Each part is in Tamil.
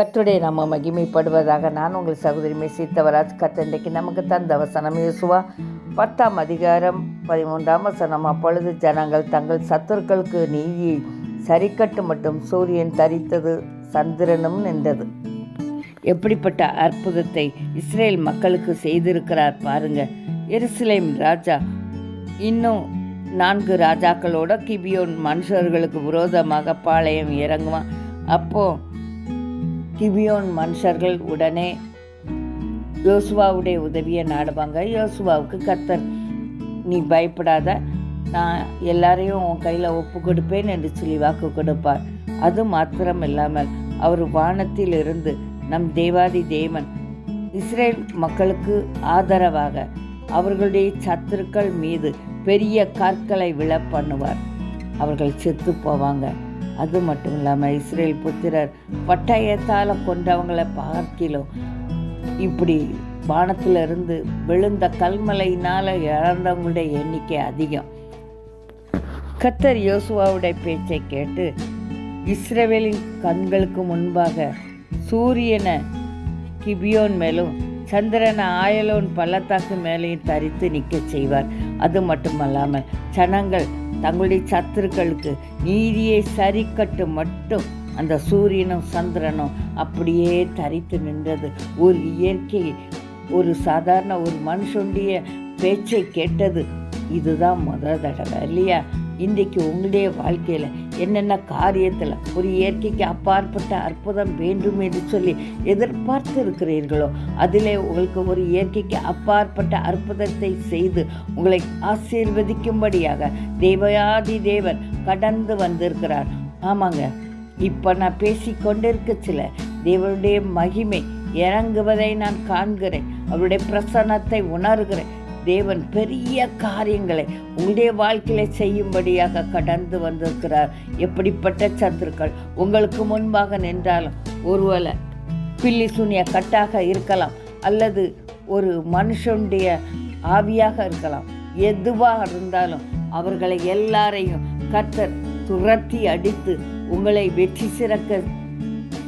கர்த்தருடைய நம்ம மகிமைப்படுவதாக நான் உங்கள் சகோதரி சீத்தவராஜ் கத்தண்டைக்கு நமக்கு தந்த வசனம் இயேசுவா பத்தாம் அதிகாரம் பதிமூன்றாம் வசனம். அப்பொழுது ஜனங்கள் தங்கள் சத்துருக்களுக்கு நீதி சரிக்கட்டு மட்டும் சூரியன் தரித்தது சந்திரனும் நின்றது. எப்படிப்பட்ட அற்புதத்தை இஸ்ரேல் மக்களுக்கு செய்திருக்கிறார் பாருங்க. எருசலேம் ராஜா இன்னும் நான்கு ராஜாக்களோட கிபியோன் மனுஷர்களுக்கு விரோதமாக பாளையம் இறங்குவான். அப்போது கிபியோன் மனுஷர்கள் உடனே யோசுவாவுடைய உதவியை நாடுவாங்க. யோசுவாவுக்கு கத்தர் நீ பயப்படாத நான் எல்லாரையும் உன் கையில் ஒப்பு கொடுப்பேன் என்று சொல்லி வாக்கு கொடுப்பார். அது மாத்திரம் இல்லாமல் அவர் வானத்தில் இருந்து நம் தேவாதி தேவன் இஸ்ரேல் மக்களுக்கு ஆதரவாக அவர்களுடைய சத்துருக்கள் மீது பெரிய கற்களை விழ பண்ணுவார். அவர்கள் செத்து போவாங்க. அது மட்டும் இல்லாமல் இஸ்ரேல் புத்திரர் பட்டயத்தால் கொண்டவங்களை பார்க்கிலும் இப்படி வானத்திலிருந்து விழுந்த கல்மலையினால் இழந்தவங்களுடைய எண்ணிக்கை அதிகம். கத்தர் யோசுவாவுடைய பேச்சை கேட்டு இஸ்ரேவேலின் கண்களுக்கு முன்பாக சூரியனை கிபியோன் மேலும் சந்திரனை ஆயலோன் பள்ளத்தாக்கு மேலேயும் தரித்து நிற்க செய்வார். அது மட்டுமல்லாமல் ஜனங்கள் தங்களுடைய சத்துருக்களுக்கு நீதியை சரிக்கட்டு மட்டும் அந்த சூரியனும் சந்திரனும் அப்படியே தரித்து நின்றது. ஒரு இயற்கை ஒரு சாதாரண ஒரு மனுஷனுடைய பேச்சை கேட்டது. இதுதான் முதல் தடவை இல்லையா? இன்றைக்கு உங்களுடைய வாழ்க்கையில் என்னென்ன காரியத்தில் ஒரு இயற்கைக்கு அப்பாற்பட்ட அற்புதம் வேண்டும் என்று சொல்லி எதிர்பார்த்து இருக்கிறீர்களோ அதிலே உங்களுக்கு ஒரு இயற்கைக்கு அப்பாற்பட்ட அற்புதத்தை செய்து உங்களை ஆசீர்வதிக்கும்படியாக தேவயாதி தேவன் கடந்து வந்திருக்கிறார். ஆமாங்க இப்போ நான் பேசி கொண்டிருக்கச்சில தேவனுடைய மகிமை இறங்குவதை நான் காண்கிறேன். அவருடைய பிரசன்னத்தை உணர்கிறேன். தேவன் பெரிய காரியங்களை உங்களுடைய வாழ்க்கையில செய்யும்படியாக கடந்து வந்திருக்கிறார். எப்படிப்பட்ட சத்துருக்கள்? உங்களுக்கு முன்பாக நின்றாலும் ஒருவேளை பில்லி சூனிய கட்டாக இருக்கலாம் அல்லது ஒரு மனுஷனுடைய ஆவியாக இருக்கலாம். எதுவாக இருந்தாலும் அவர்களை எல்லாரையும் கர்த்தர் துரத்தி அடித்து உங்களை வெற்றி சிறக்க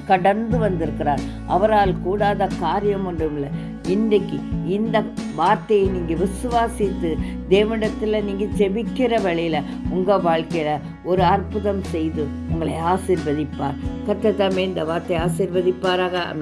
கடந்து வந்திருக்கிறார். அவரால் கூடாத காரியம் ஒன்றும் இல்லை இன்றைக்கு இந்த வார்த்தையை நீங்கள் விசுவாசித்து தேவனிடத்தில் நீங்கள் ஜெபிக்கிற வழியில் உங்கள் வாழ்க்கையில் ஒரு அற்புதம் செய்து உங்களை ஆசிர்வதிப்பார். கத்தத்தாமே இந்த வார்த்தை ஆசிர்வதிப்பாராக. அமை